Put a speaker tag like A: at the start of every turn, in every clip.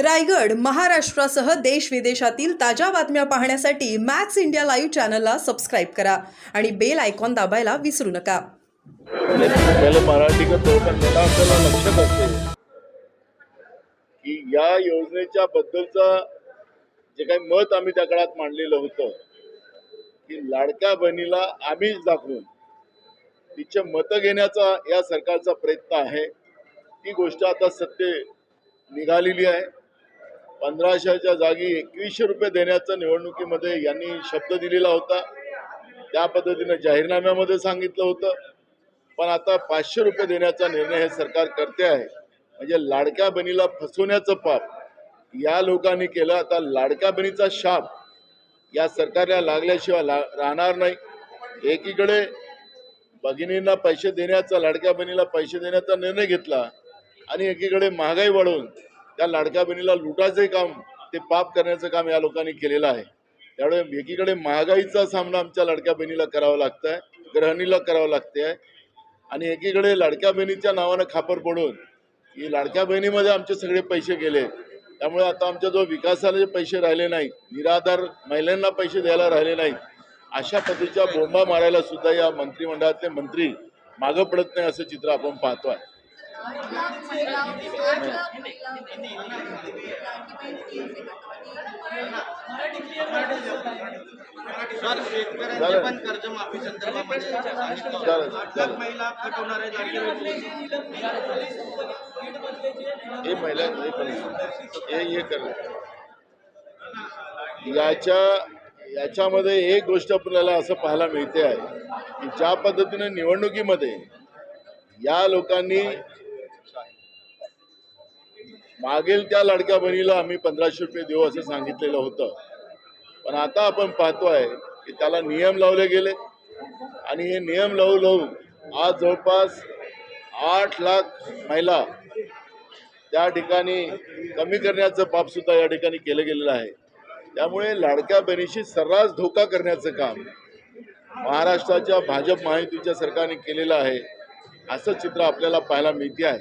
A: रायगड महाराष्ट्रासह देश विदेशातील ताज्या बातम्या पाहण्यासाठी मॅक्स इंडिया लाईव्ह चॅनलला सबस्क्राईब करा आणि बेल आयकॉन दाबायला विसरू नका.
B: मराठी आपल्याला लक्षात असते की या योजनेच्या बद्दलचा जे काही मत आम्ही त्या काळात मांडलेलं होतं की लाडक्या बहिणीला आम्हीच दाखवून तिचे मतं घेण्याचा या सरकारचा प्रयत्न आहे. ती गोष्ट आता सत्य निघालेली आहे. पंधराशेच्या जागी एकवीसशे रुपये देण्याचा निवडणुकीमध्ये यांनी शब्द दिलेला होता. त्या पद्धतीनं जाहीरनाम्यामध्ये सांगितलं होतं. पण आता पाचशे रुपये देण्याचा निर्णय हे सरकार करते आहे. म्हणजे लाडक्या बहिणीला फसवण्याचं पाप या लोकांनी केलं. आता लाडक्या बहिणीचा शाप या सरकारला लागल्याशिवाय ला राहणार नाही. एकीकडे भगिनींना पैसे देण्याचा लाडक्या बहिणीला पैसे देण्याचा निर्णय घेतला आणि एकीकडे महागाई वाढवून त्या लाडक्या बहिणीला लुटायचं काम ते पाप करण्याचं काम या लोकांनी केलेलं आहे. त्यामुळे एकीकडे महागाईचा सामना आमच्या लाडक्या बहिणीला करावा लागत आहे गृहिणीला करावं लागते आहे आणि एकीकडे लाडक्या बहिणीच्या नावानं खापर पडून की लाडक्या बहिणीमध्ये आमचे सगळे पैसे गेले. त्यामुळे आता आमच्या जो विकासाला जे पैसे राहिले नाहीत निराधार महिलांना पैसे द्यायला राहिले नाहीत अशा पद्धतीच्या बोंबा मारायला सुद्धा या मंत्रिमंडळातले मंत्री मागं पडत नाही असं चित्र आपण
C: सर शेतकऱ्यांचे. पण कर्जमाफी संदर्भामध्ये. लाख. महिला आहे.
B: हे महिला हे हे कर याच्या याच्यामध्ये एक गोष्ट आपल्याला असं पाहायला मिळते आहे की ज्या पद्धतीने निवडणुकीमध्ये या लोकांनी मागील त्या लाडक्या बहिणीला आम्ही पंधराशे रुपये देऊ असं सांगितलेलं होतं. पण आता आपण पाहतोय की त्याला नियम लावले गेले. आणि हे नियम लावू लावू आज जवळपास आठ लाख महिला त्या ठिकाणी कमी करण्याचं पाप सुद्धा या ठिकाणी केलं गेलेलं आहे. त्यामुळे लाडक्या बहिणीशी सर्रास धोका करण्याचं काम महाराष्ट्राच्या भाजप महायुतीच्या सरकारने केलेलं आहे असं चित्र आपल्याला पाहायला मिळते आहे.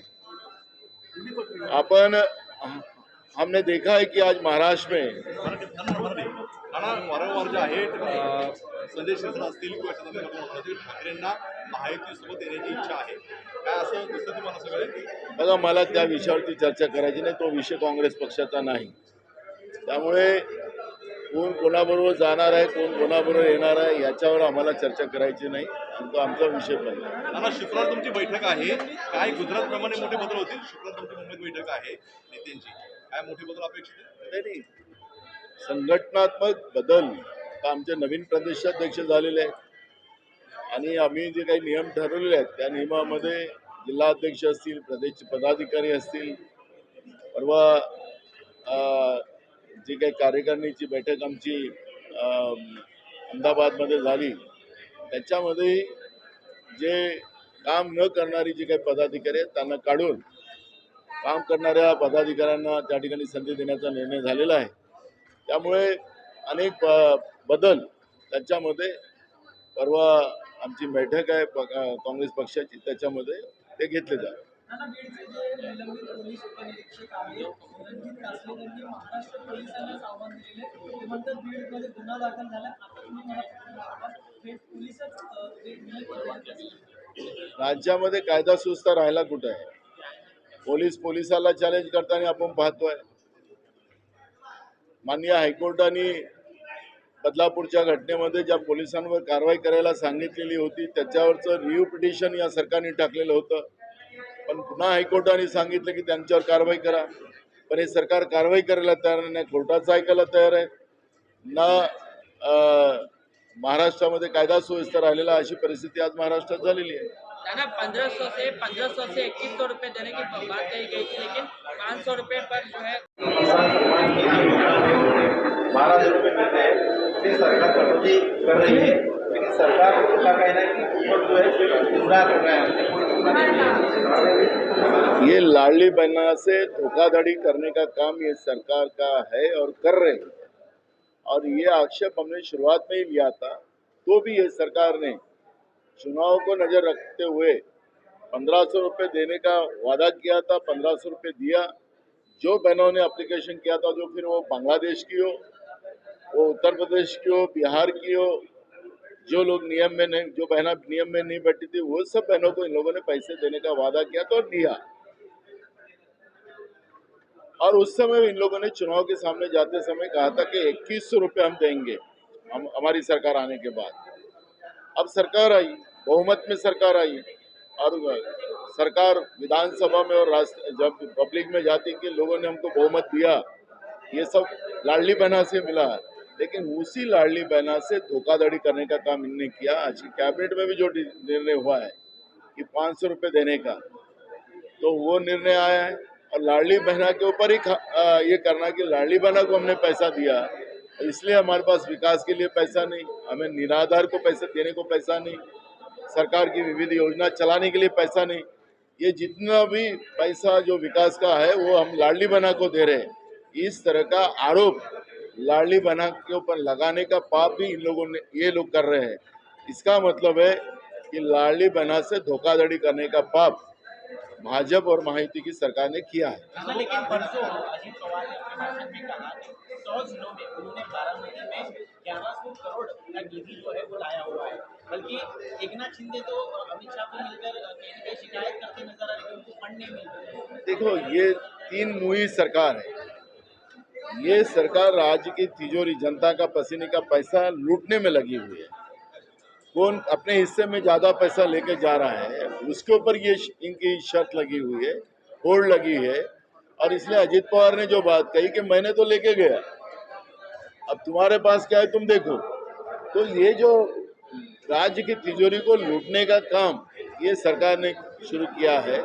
B: अपन हमने देखा है कि आज महाराष्ट्र में
D: कारण वारंवार जे आहे अं, शिरसाट असतील किंवा चंद्रकांत ठाकरेंना महायुतीसोबत येण्याची इच्छा आहे काय असं दिसतं तुम्हाला सगळे
B: बघा मला त्या विषयावरती चर्चा करायची नाही तो विषय काँग्रेस पक्षाचा नाही. त्यामुळे कोण कोणाबरोबर जाणार आहे कोण कोणाबरोबर येणार आहे याच्यावर आम्हाला चर्चा करायची नाही. तो आमचा विषय पण
D: नाना शुक्रवार तुमची बैठक आहे. काय गुजरात प्रमाणे मोठे बदल होतील? शुक्रवार तुमची मुंबईत बैठक आहे नेत्यांची काय मोठे बदल अपेक्षित
B: नाही नाही. संघटनात्मक बदल आता आमचे नवीन प्रदेशाध्यक्ष झालेले आहेत. आणि आम्ही जे काही नियम ठरवलेले आहेत त्या नियमामध्ये जिल्हाध्यक्ष असतील प्रदेश पदाधिकारी असतील परवा अं, जी काही कार्यकारिणीची बैठक आमची अं, अहमदाबादमध्ये झाली. त्याच्यामध्ये जे काम न करणारी जी काही पदाधिकारी आहेत त्यांना काढून काम करणाऱ्या पदाधिकाऱ्यांना त्या ठिकाणी संधी देण्याचा निर्णय झालेला आहे. त्यामुळे अनेक प- बदल त्याच्यामध्ये परवा आमची बैठक आहे प- काँग्रेस पक्षाची त्याच्यामध्ये ते घेतले
E: जावे पोलीस महाराष्ट्र पोलिसांनाच आव्हान दिलेले गुन्हा दाखल झाला
B: राज्यामध्ये कायदा सुव्यवस्था राहायला कुठं? आहे पोलीस पोलिसाला चॅलेंज करताना आपण पाहतोय. माननीय हायकोर्टाने बदलापूरच्या घटनेमध्ये ज्या पोलिसांवर कारवाई करायला सांगितलेली होती त्याच्यावरचं रिव्ह्यू पिटिशन या सरकारने टाकलेलं होतं. पण पुन्हा हायकोर्टाने सांगितलं की त्यांच्यावर कारवाई करा. पण हे सरकार कारवाई करायला तयार नाही कोर्टाचं ऐकायला तयार आहे. ना महाराष्ट्रामध्ये कायदा सुव्यवस्था राहिलेला अशी परिस्थिती आज महाराष्ट्रात झालेली आहे.
F: दादा पंद्रह सौ से पंद्रह सौ से इक्कीस सौ रुपये देने की बात कही गई थी लेकिन पाँच सौ रुपये पर जो है
C: बारह सौ रुपये मिलते हैं सरकार कटौती कर रही है। लेकिन सरकार का कहना है कि जो है गुमराह कर रहा है।
B: ये लाडली बहना से धोखाधड़ी करने का काम ये सरकार का है और कर रहे हैं। और ये आक्षेप हमने शुरुआत में ही लिया था तो भी ये सरकार ने चुनाव को नज़र रखते हुए पंद्रह सौ रुपये देने का वादा किया था, पंद्रह सौ रुपये दिया। जो बहनों ने अप्लीकेशन किया था, जो फिर वो बांग्लादेश की हो, वो उत्तर प्रदेश की हो, बिहार की हो, जो लोग नियम में नहीं, जो बहना नियम में नहीं बैठी थी, वो सब बहनों को इन लोगों ने पैसे देने का वादा किया और दिया। और उस समय इन लोगों ने चुनाव के सामने जाते समय कहा था कि इक्कीस सौ रुपये हम देंगे, हम, हमारी सरकार आने के बाद। अब सरकार आई, बहुमत में सरकार आई, और सरकार विधानसभा में और राष्ट्र, जब पब्लिक में जाती कि लोगों ने हमको बहुमत दिया, ये सब लाडली बहना से मिला। लेकिन उसी लाडली बहना से धोखाधड़ी करने का काम इनने किया। आज की कैबिनेट में भी जो निर्णय हुआ है कि पाँच सौ रुपये देने का तो वो निर्णय आया है। और लाडली बहना के ऊपर ही ये करना कि लाडली बहना को हमने पैसा दिया। इसलिए हमारे पास विकास के लिए पैसा नहीं, हमें निराधार को पैसे देने को पैसा नहीं, सरकार की विविध योजना चलाने के लिए पैसा नहीं। ये जितना भी पैसा जो विकास का है, वो हम लाडली बना को दे रहे हैं। इस तरह का आरोप लाडली बना के ऊपर लगाने का पाप भी इन लोगों ने, ये लोग कर रहे हैं। इसका मतलब है कि लाडली बना से धोखाधड़ी करने का पाप भाजपा और महायुति की सरकार ने किया है।
G: हाँ, लेकिन परसों अजीत पवार ने अपने भाषण में कहा कि सौ जिलों में उन्होंने बारामती में ग्यारह सौ करोड़ का निधि जो है वो लाया हुआ है। बल्कि एकनाथ शिंदे तो अमित शाह को मिलकर कहीं ना कहीं शिकायत करते नज़र आ रहे हैं उनको फंड नहीं मिल
B: देखो ये तीन मुही सरकार है। ये सरकार राज्य की तिजोरी जनता का पसीने का पैसा लूटने में लगी हुई है। कौन अपने हिस्से में ज़्यादा पैसा लेके जा रहा है, उसके ऊपर ये इनकी शर्त लगी हुई है, होड़ लगी है। और इसलिए अजित पवार ने जो बात कही कि मैंने तो लेके गया, अब तुम्हारे पास क्या है तुम देखो। तो ये जो राज्य की तिजोरी को लूटने का काम ये सरकार ने शुरू किया है,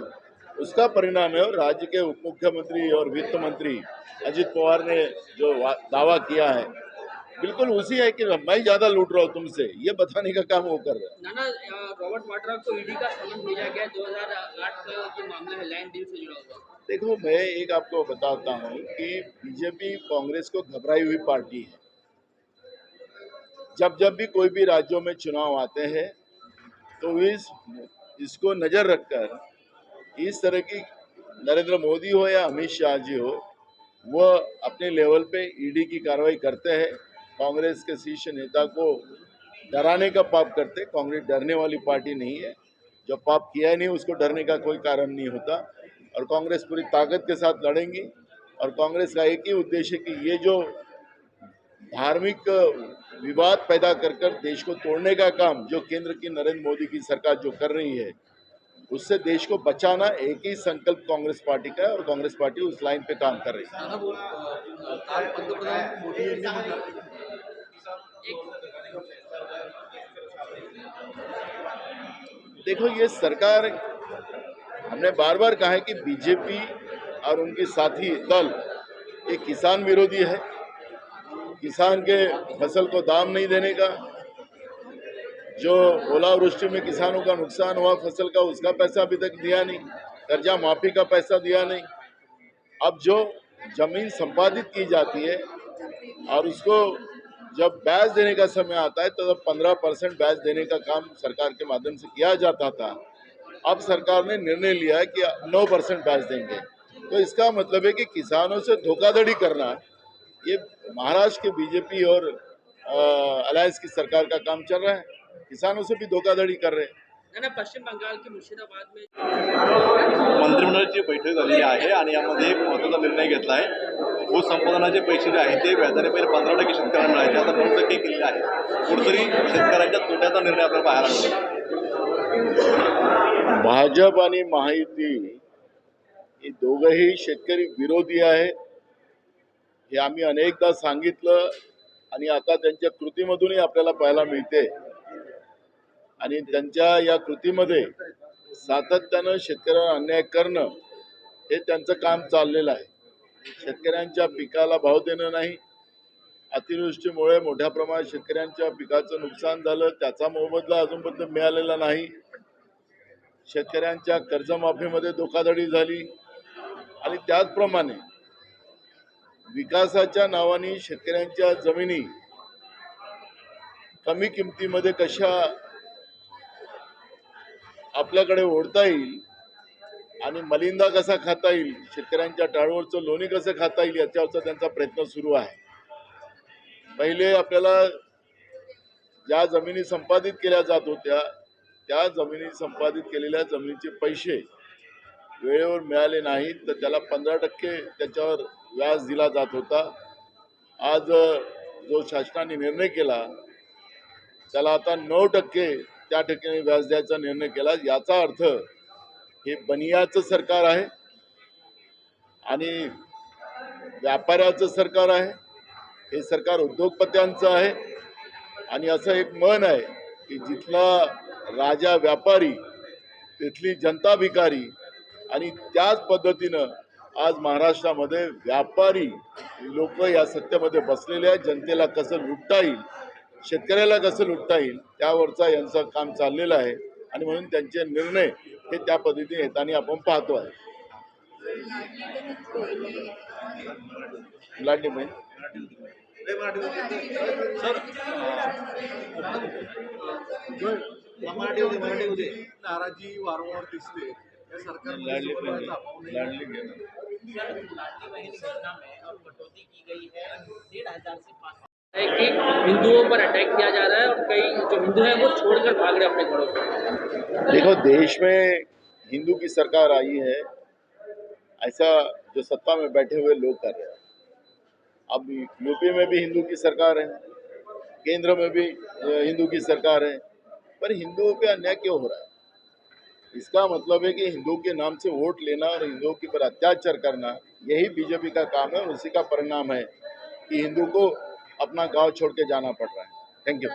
B: उसका परिणाम है और राज्य के उप मुख्यमंत्री और वित्त मंत्री अजित पवार ने जो दावा किया है बिल्कुल उसी है कि मैं ज़्यादा लूट रहा हूँ तुमसे। ये बताने का काम वो कर रहा है।
F: नाना रॉबर्ट वाड्रा को ईडी का समन भेजा गया। 2008 का जो मामला है लैंड डील से जुड़ा हुआ।
B: देखो मैं एक आपको बताता हूँ कि बीजेपी कांग्रेस को घबराई हुई पार्टी है। जब जब भी कोई भी राज्यों में चुनाव आते हैं तो इस इसको नज़र रखकर इस तरह की नरेंद्र मोदी हो या अमित शाह जी हो वह अपने लेवल पे ईडी की कार्रवाई करते हैं। कांग्रेस के शीर्ष नेता को डराने का पाप करते, कांग्रेस डरने वाली पार्टी नहीं है। जो पाप किया नहीं, उसको डरने का कोई कारण नहीं होता। और कांग्रेस पूरी ताकत के साथ लड़ेंगी। और कांग्रेस का एक ही उद्देश्य कि ये जो धार्मिक विवाद पैदा कर कर देश को तोड़ने का काम जो केंद्र की नरेंद्र मोदी की सरकार जो कर रही है, उससे देश को बचाना एक ही संकल्प कांग्रेस पार्टी का है और कांग्रेस पार्टी उस लाइन पे काम कर रही है। देखो, ये सरकार, हमने बार बार कहा है कि बीजेपी और उनके साथी दल, ये किसान विरोधी है। किसान के फ़सल को दाम नहीं देने का, जो ओलावृष्टि में किसानों का नुकसान हुआ फ़सल का, उसका पैसा अभी तक दिया नहीं, कर्जा माफ़ी का पैसा दिया नहीं। अब जो ज़मीन संपादित की जाती है और उसको जब ब्याज देने का समय आता है तो तब पंद्रह परसेंट ब्याज देने का काम सरकार के माध्यम से किया जाता था अब सरकार ने निर्णय लिया है कि नौ परसेंट ब्याज देंगे। तो इसका मतलब है कि किसानों से धोखाधड़ी करना ये महाराष्ट्र के बीजेपी और अलायंस की सरकार का काम चल रहा है। किसानों से भी धोखाधड़ी कर रहे हैं।
F: पश्चिम बंगाल के मुर्शिदाबाद में
D: मंत्रिमंडळाची बैठक झालेली आहे आणि यामध्ये एक निर्णय घेतला आहे. हो भूसंपादनाचे पैसे जे आहेत ते व्याजाने पहिले पंधरा टक्के शेतकऱ्यांना मिळायचे आता नऊ टक्के केलेले आहे कुठेतरी शेतकऱ्यांच्या तोट्याचा निर्णय आपल्याला बाहेर आला
B: भाजप आणि माहिती हे दोघंही शेतकरी विरोधी आहे हे आम्ही अनेकदा सांगितलं आणि आता त्यांच्या कृतीमधूनही आपल्याला पाहायला मिळते. आणि त्यांच्या या कृतीमध्ये सातत्यानं शेतकऱ्यांना अन्याय करणं हे त्यांचं काम चाललेलं आहे. शेतकऱ्यांच्या पिकाला भाव देणं नाही. अतिवृष्टीमुळे मोठ्या प्रमाणात शेतकऱ्यांच्या पिकाचं नुकसान झालं. त्याचा मोबदला अजूनपर्यंत मिळालेला नाही. शेतकऱ्यांच्या कर्जमाफीमध्ये धोकाधडी झाली. आणि त्याचप्रमाणे विकासाच्या नावाने शेतकऱ्यांच्या जमिनी कमी किमतीमध्ये कशा आपल्याकडे ओढता येईल आणि मलिंदा कसा खाता येईल? शेतकऱ्यांच्या टाळवरचं लोणी कसं खाता येईल याच्यावरचा त्यांचा प्रयत्न सुरू आहे. पहिले आपल्याला ज्या जमिनी संपादित केल्या जात होत्या त्या जमिनी संपादित केलेल्या जमिनीचे पैसे वेळेवर मिळाले नाहीत तर त्याला पंधरा टक्के त्याच्यावर व्याज दिला जात होता. आज जो शासनाने निर्णय केला त्याला आता नऊ टक्के त्या ठिकाणी व्याज द्यायचा निर्णय केला. याचा अर्थ हे बनियाचं सरकार आहे आणि व्यापाऱ्याचं सरकार आहे. हे सरकार उद्योगपत्यांचं आहे. आणि असं एक मन आहे की जिथला राजा व्यापारी तिथली जनता भिकारी आणि त्याच पद्धतीनं आज महाराष्ट्रामध्ये व्यापारी लोक या सत्तेमध्ये बसलेले आहेत. जनतेला कसं लुटता येईल शेतकऱ्याला कसं लुटता येईल त्यावरचा यांचं काम चाललेलं आहे. आणि म्हणून त्यांचे निर्णय हे त्या पद्धतीने येताना आपण पाहतो आहे लाडली
D: नाराजी वारंवार दिसते. या
B: लाडली बहीण लाडली बहीण.
G: लाडली बहन योजना में अब कटौती की गई है. डेढ़ हजार से पाँच
F: है कि हिंदुओं पर अटैक किया जा रहा है और कई जो हिंदू हैं वो छोड़कर भाग रहे अपने घरों से
B: देखो, देश में हिंदू की सरकार आई है, ऐसा जो सत्ता में बैठे हुए लोग कर रहे हैं। अब यूपी में भी हिंदू की सरकार है, केंद्र में भी हिंदू की सरकार है, पर हिंदुओं पे अन्याय क्यों हो रहा है? इसका मतलब है कि हिंदुओं के नाम से वोट लेना और हिंदुओं के ऊपर अत्याचार करना, यही बीजेपी का काम है और उसी का परिणाम है कि हिंदू को अपना गांव छोड़ के जाना पड रहा है। Thank you